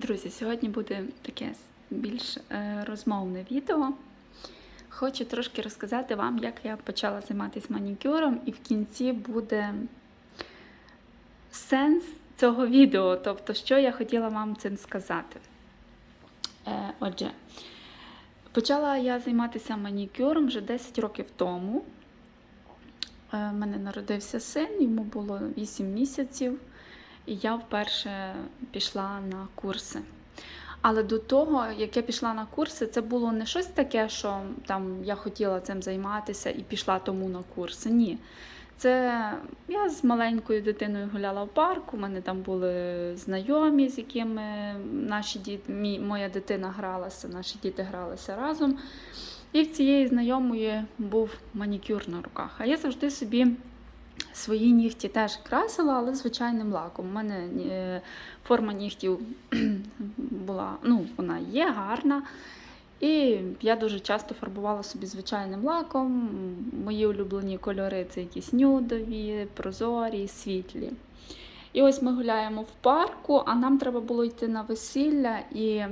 Друзі, сьогодні буде таке більш е, розмовне відео. Хочу трошки розказати вам, як я почала займатися манікюром, і в кінці буде сенс цього відео, тобто, що я хотіла вам цим сказати. Е, отже, почала я займатися манікюром вже 10 років тому. У мене народився син, йому було 8 місяців, і я вперше пішла на курси. Але до того, як я пішла на курси, це було не щось таке, що там я хотіла цим займатися і пішла тому на курси. Ні. Це я з маленькою дитиною гуляла в парку, у мене там були знайомі, з якими наші діти, моя дитина гралася, наші діти гралися разом. І в цієї знайомої був манікюр на руках. А я завжди собі свої нігті теж красила, але звичайним лаком. У мене е, форма нігтів була, ну, вона є гарна. І я дуже часто фарбувала собі звичайним лаком. Мої улюблені кольори це якісь нюдові, прозорі, світлі. І ось ми гуляємо в парку, а нам треба було йти на весілля. І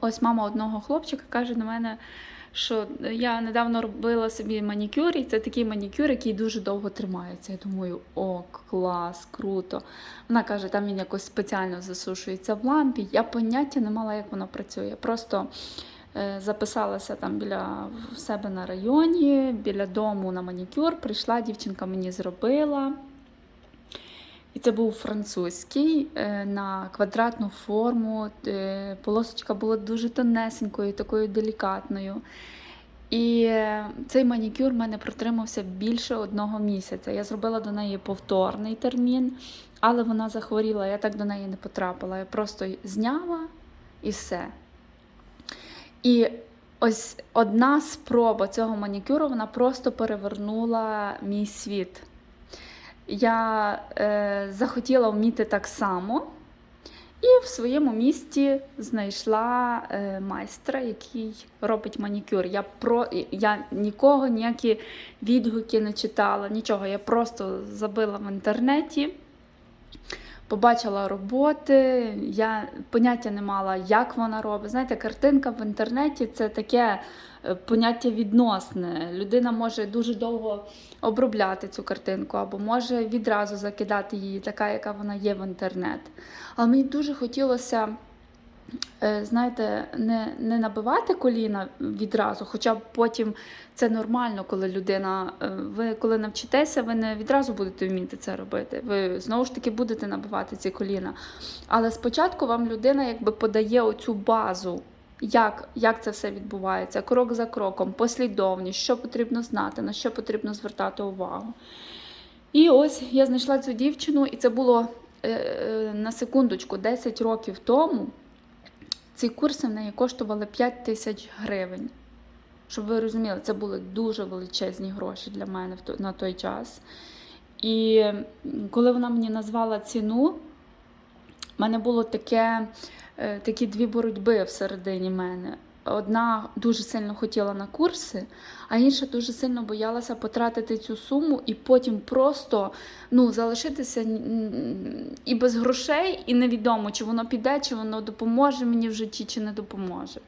ось мама одного хлопчика каже до мене, що я недавно робила собі манікюр, і це такий манікюр, який дуже довго тримається. Я думаю, о, клас, круто. Вона каже, там він якось спеціально засушується в лампі. Я поняття не мала, як воно працює. Просто е, записалася там біля себе на районі, біля дому на манікюр. Прийшла, дівчинка мені зробила. І це був французький е, на квадратну форму. Е, Полосочка була дуже тонесенькою, такою делікатною. І е, цей манікюр в мене протримався більше одного місяця. Я зробила до неї повторний термін, але вона захворіла, я так до неї не потрапила. Я просто зняла і все. І ось одна спроба цього манікюру вона просто перевернула мій світ. Я е, захотіла вміти так само. І в своєму місті знайшла е, майстра, який робить манікюр. Я про я нікого ніякі відгуки не читала, нічого. Я просто забила в інтернеті, побачила роботи. Я поняття не мала, як вона робить. Знаєте, картинка в інтернеті це таке поняття відносне. Людина може дуже довго обробляти цю картинку, або може відразу закидати її, така, яка вона є в інтернет. Але мені дуже хотілося. е, Знаєте, не не набивати коліна відразу, хоча б потім це нормально, коли людина, е, ви коли навчитеся, ви не відразу будете вміти це робити. Ви знову ж таки будете набивати ці коліна. Але спочатку вам людина якби подає оцю базу, як, як це все відбувається, крок за кроком, послідовність, що потрібно знати, на що потрібно звертати увагу. І ось я знайшла цю дівчину, і це було е, е, на секундочку 10 років тому. Ці курси в неї коштували 5 тисяч гривень. Щоб ви розуміли, це були дуже величезні гроші для мене на той час. І коли вона мені назвала ціну, в мене було таке, такі дві боротьби всередині мене. Одна дуже сильно хотіла на курси, а інша дуже сильно боялася потратити цю суму і потім просто ну, залишитися і без грошей, і невідомо, чи воно піде, чи воно допоможе мені в житті, чи не допоможе.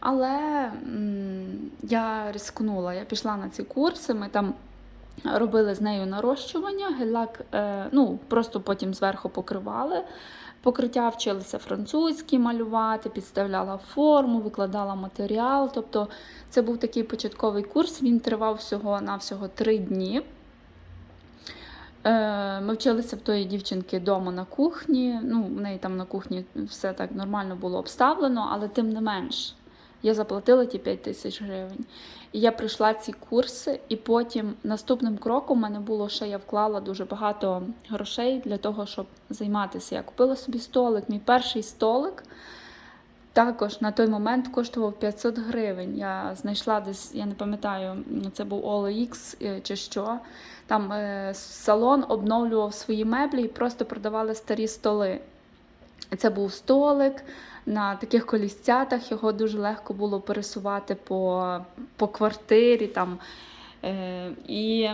Але я рискнула, я пішла на ці курси, ми там робили з нею нарощування, гель-лак, е, ну, просто потім зверху покривали. Покриття вчилися французькі малювати, підставляла форму, викладала матеріал. Тобто це був такий початковий курс, він тривав всього на всього три дні. Е, Ми вчилися в тої дівчинки вдома на кухні. Ну, в неї там на кухні все так нормально було обставлено, але тим не менш, я заплатила ті 5 тисяч гривень. І я пройшла ці курси, і потім наступним кроком у мене було, що я вклала дуже багато грошей для того, щоб займатися. Я купила собі столик. Мій перший столик також на той момент коштував 500 гривень. Я знайшла десь, я не пам'ятаю, це був OLX е, чи що. Там е, салон обновлював свої меблі і просто продавали старі столи. Це був столик на таких колісцятах, його дуже легко було пересувати по, по квартирі. Там. Е, і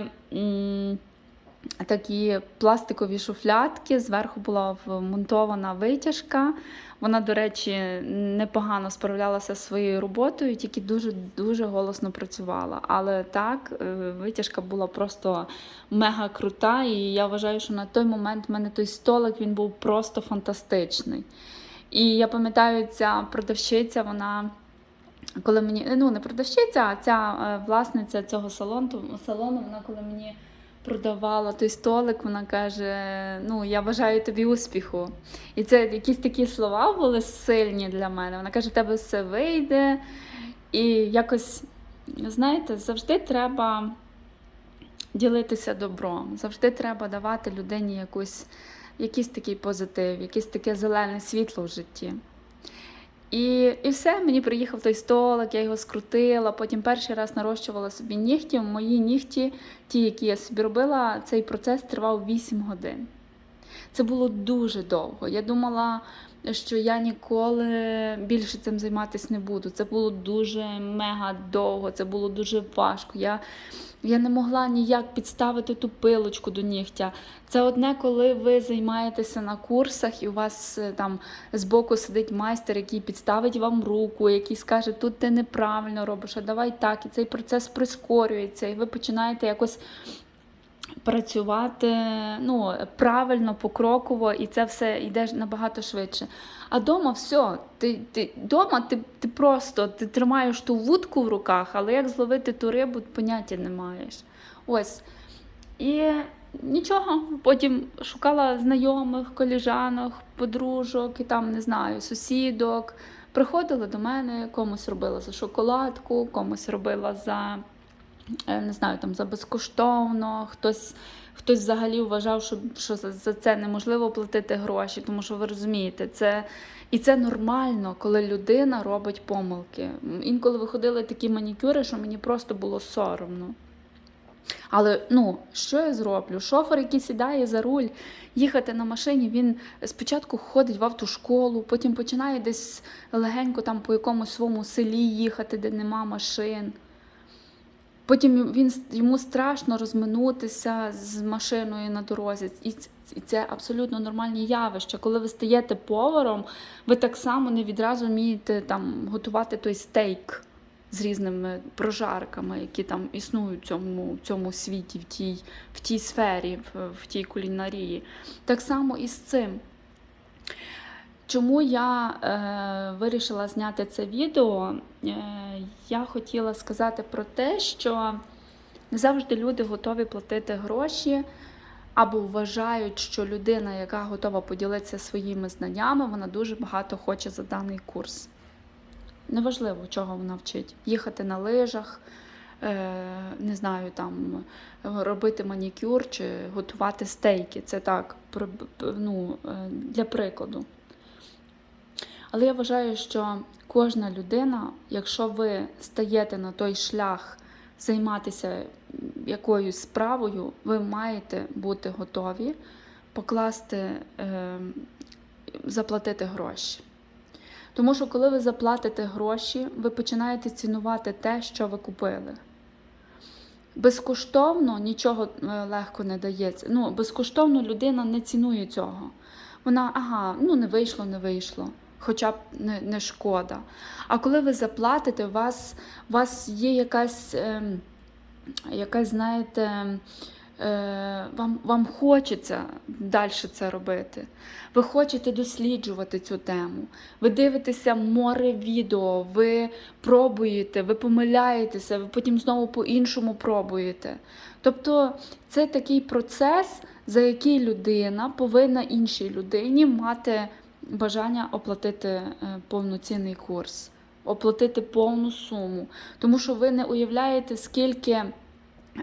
такі пластикові шуфлятки. Зверху була вмонтована витяжка. Вона, до речі, непогано справлялася зі своєю роботою, тільки дуже дуже голосно працювала. Але так, е, витяжка була просто мега крута, і я вважаю, що на той момент в мене той столик він був просто фантастичний. І я пам'ятаю, ця продавщиця, вона. Коли мені, ну не продавщиця, а ця е, власниця цього салону, салону, вона коли мені продавала той столик, вона каже: Ну, я бажаю тобі успіху. І це якісь такі слова були сильні для мене. Вона каже, в тебе все вийде. І якось, знаєте, завжди треба ділитися добром, завжди треба давати людині якусь, якийсь такий позитив, якесь таке зелене світло в житті. І і все, мені приїхав той столик, я його скрутила. Потім перший раз нарощувала собі нігті. Мої нігті, ті, які я собі робила, цей процес тривав 8 годин. Це було дуже довго. Я думала, що я ніколи більше цим займатися не буду. Це було дуже мега довго, це було дуже важко. Я я не могла ніяк підставити ту пилочку до нігтя. Це одне, коли ви займаєтеся на курсах, і у вас е, там збоку сидить майстер, який підставить вам руку, який скаже, тут ти неправильно робиш, а давай так. І цей процес прискорюється, і ви починаєте якось працювати ну, правильно, покроково, і це все йде набагато швидше. А дома все, ти ти дома ти, ти просто ти тримаєш ту вудку в руках, але як зловити ту рибу, поняття не маєш. Ось. І нічого, потім шукала знайомих, коліжанок, подружок і там, не знаю, сусідок. Приходили до мене, комусь робила за шоколадку, комусь робила за. Е, не знаю, там за безкоштовно, хтось хтось взагалі вважав, що що за, це неможливо платити гроші, тому що ви розумієте, це і це нормально, коли людина робить помилки. Інколи виходили такі манікюри, що мені просто було соромно. Але ну, що я зроблю? Шофер, який сідає за руль, їхати на машині, він спочатку ходить в автошколу, потім починає десь легенько там по якомусь своєму селі їхати, де нема машин. Потім він йому страшно розминутися з машиною на дорозі. І це абсолютно нормальні явища. Коли ви стаєте поваром, ви так само не відразу вмієте там готувати той стейк з різними прожарками, які там існують в цьому в цьому світі, в тій в тій сфері, в, в тій кулінарії. Так само і з цим. Чому я е, вирішила зняти це відео? Е, я хотіла сказати про те, що не завжди люди готові платити гроші або вважають, що людина, яка готова поділитися своїми знаннями, вона дуже багато хоче за даний курс. Неважливо, чого вона вчить. Їхати на лижах, е, не знаю, там робити манікюр чи готувати стейки. Це так, ну, е, для прикладу. Але я вважаю, що кожна людина, якщо ви стаєте на той шлях займатися якоюсь справою, ви маєте бути готові покласти, е, заплатити гроші. Тому що, коли ви заплатите гроші, ви починаєте цінувати те, що ви купили. Безкоштовно нічого е, легко не дається. Ну, Безкоштовно людина не цінує цього. Вона, ага, ну не вийшло, не вийшло хоча б не не шкода. А коли ви заплатите, у вас у вас є якась, е, якась знаєте, е, вам вам хочеться далі це робити. Ви хочете досліджувати цю тему. Ви дивитеся море відео, ви пробуєте, ви помиляєтеся, ви потім знову по-іншому пробуєте. Тобто це такий процес, за який людина повинна іншій людині мати бажання оплатити е, повноцінний курс, оплатити повну суму. Тому що ви не уявляєте, скільки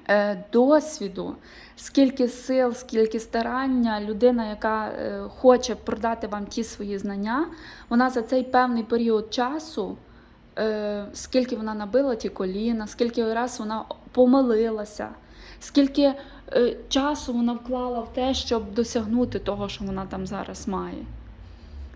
е, досвіду, скільки сил, скільки старання людина, яка е, хоче продати вам ті свої знання, вона за цей певний період часу. Скільки вона набила ті коліна, скільки раз вона помилилася, скільки часу вона вклала в те, щоб досягнути того, що вона там зараз має.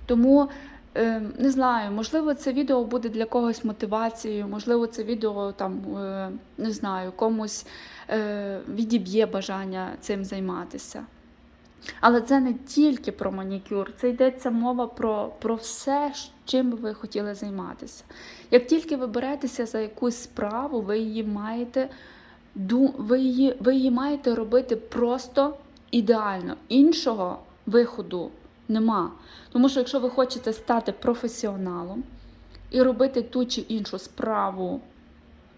Тому е, не знаю, можливо, це відео буде для когось мотивацією, можливо, це відео там, е, не знаю, комусь е, відіб'є бажання цим займатися. Але це не тільки про манікюр, це йдеться мова про, про все, чим ви хотіли займатися. Як тільки ви беретеся за якусь справу, ви її маєте, ви її, ви її маєте робити просто ідеально. Іншого виходу нема. Тому що якщо ви хочете стати професіоналом і робити ту чи іншу справу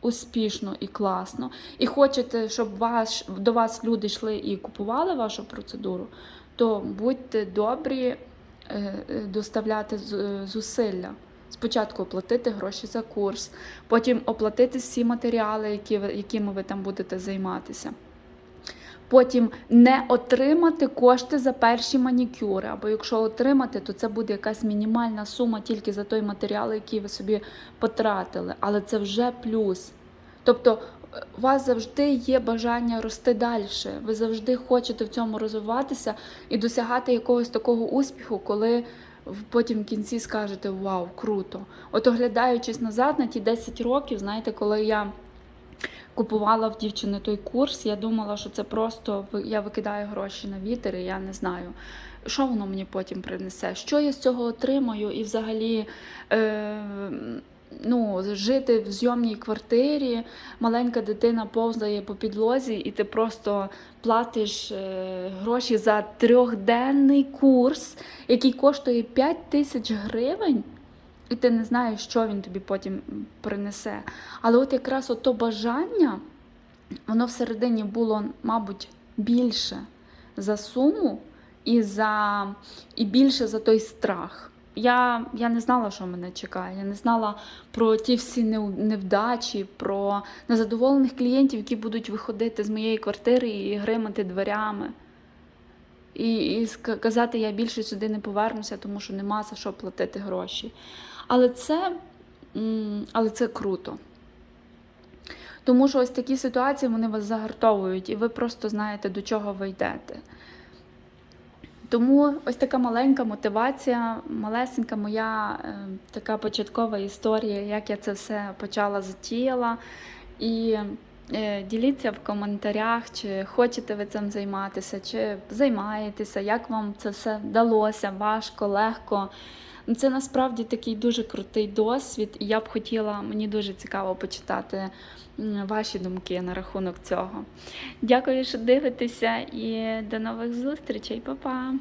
успішно і класно, і хочете, щоб ваш, до вас люди йшли і купували вашу процедуру, то будьте добрі е, е, доставляти з- е, зусилля. Спочатку оплатити гроші за курс, потім оплатити всі матеріали, якими ви там будете займатися. Потім не отримати кошти за перші манікюри, або якщо отримати, то це буде якась мінімальна сума тільки за той матеріал, який ви собі потратили. Але це вже плюс. Тобто у вас завжди є бажання рости далі. Ви завжди хочете в цьому розвиватися і досягати якогось такого успіху, коли потім в кінці скажете Вау, круто! От оглядаючись назад на ті 10 років, знаєте, коли я купувала в дівчини той курс, я думала, що це просто я викидаю гроші на вітер, і я не знаю, що воно мені потім принесе, що я з цього отримаю, і взагалі. Е, Ну, жити в зйомній квартирі, маленька дитина повзає по підлозі, і ти просто платиш е, гроші за трьохденний курс, який коштує 5 тисяч гривень, і ти не знаєш, що він тобі потім принесе. Але от якраз ото бажання, воно всередині було, мабуть, більше за суму і, за, і більше за той страх. Я, я не знала, що мене чекає. Я не знала про ті всі невдачі, про незадоволених клієнтів, які будуть виходити з моєї квартири і гримати дверями. І, і казати, я більше сюди не повернуся, тому що нема за що платити гроші. Але це, але це круто. Тому що ось такі ситуації вони вас загартовують, і ви просто знаєте, до чого ви йдете. Тому ось така маленька мотивація, малесенька моя е, така початкова історія, як я це все почала затіяла. І діліться в коментарях, чи хочете ви цим займатися, чи займаєтеся, як вам це все вдалося, важко, легко. Ну, Це насправді такий дуже крутий досвід, і я б хотіла, мені дуже цікаво почитати ваші думки на рахунок цього. Дякую, що дивитеся, і до нових зустрічей, Па-па!